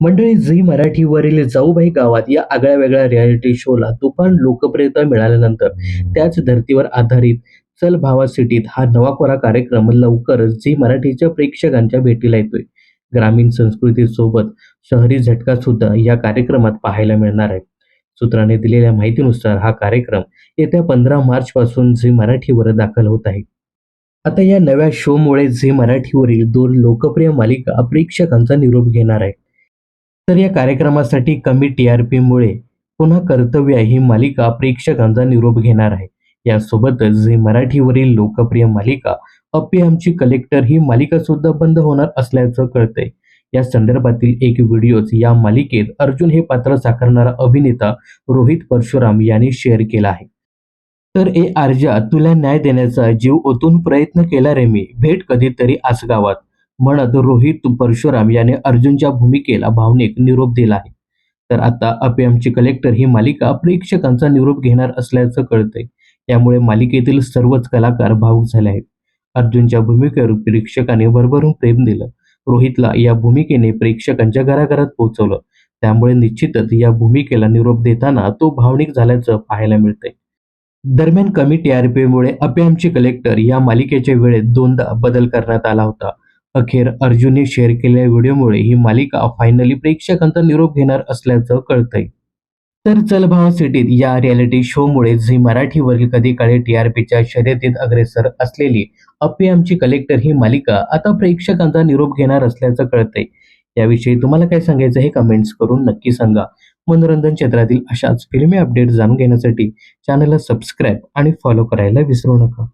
मंडळी झी मराठीवरील जाऊबाई गावात या आगळ्या वेगळ्या रियालिटी शोला तुफान लोकप्रियता मिळाल्यानंतर त्याच धर्तीवर आधारित चल भावा सिटीत हा नवा कोरा कार्यक्रम लवकरच झी मराठीच्या प्रेक्षकांच्या भेटीला येतोय. ग्रामीण संस्कृतीसोबत शहरी झटका सुद्धा या कार्यक्रमात पाहायला मिळणार आहे. सूत्रांनी दिलेल्या माहितीनुसार हा कार्यक्रम येत्या पंधरा मार्च पासून झी मराठीवर दाखल होत आहे. आता या नव्या शोमुळे झी मराठीवरील दोन लोकप्रिय मालिका प्रेक्षकांचा निरोप घेणार आहे. तर या कार्यक्रमासाठी कमी टी आर पीमुळे पुन्हा कर्तव्य ही मालिका प्रेक्षकांचा निरोप घेणार आहे. यासोबतच झी मराठीवरील लोकप्रिय मालिका अप्पी आमची कलेक्टर ही मालिका सुद्धा बंद होणार असल्याचं कळतंय. या संदर्भातील एक व्हिडिओच या मालिकेत अर्जुन हे पात्र साकारणारा अभिनेता रोहित परशुराम यांनी शेअर केला आहे. तर ए आर्जा तुला न्याय देण्याचा जीव ओतून प्रयत्न केला रे मी. भेट कधीतरी आसगावात. म्हणत रोहित परशुराम याने अर्जुनच्या भूमिकेला भावनिक निरोप दिला आहे. तर आता अपियमची कलेक्टर ही मालिका प्रेक्षकांचा निरोप घेणार असल्याचं कळतंय. यामुळे मालिकेतील सर्वच कलाकार भावुक झाले आहेत. अर्जुनच्या भूमिकेवर प्रेक्षकांनी भरभरून प्रेम दिलं. रोहितला या भूमिकेने प्रेक्षकांच्या घराघरात पोहोचवलं. त्यामुळे निश्चितच या भूमिकेला निरोप देताना तो भावनिक झाल्याचं पाहायला मिळतंय. दरम्यान कमी टीआरपीमुळे अपियमची कलेक्टर या मालिकेच्या वेळेत दोनदा बदल करण्यात आला होता. अखेर अर्जुनने शेअर केलेल्या व्हिडिओमुळे ही मालिका फायनली प्रेक्षकांचा निरोप घेणार असल्याचं कळतंय. तर चलभाव सिटीत या रियालिटी शोमुळे झी मराठीवरील कधी काळी टीआरपीच्या शर्यतीत अग्रेसर असलेली अपीएमची आमची कलेक्टर ही मालिका आता प्रेक्षकांचा निरोप घेणार असल्याचं कळतंय. याविषयी तुम्हाला काय सांगायचं हे कमेंट्स करून नक्की सांगा. मनोरंजन क्षेत्रातील अशाच फिल्मी अपडेट जाणून घेण्यासाठी चॅनलला सबस्क्राईब आणि फॉलो करायला विसरू नका.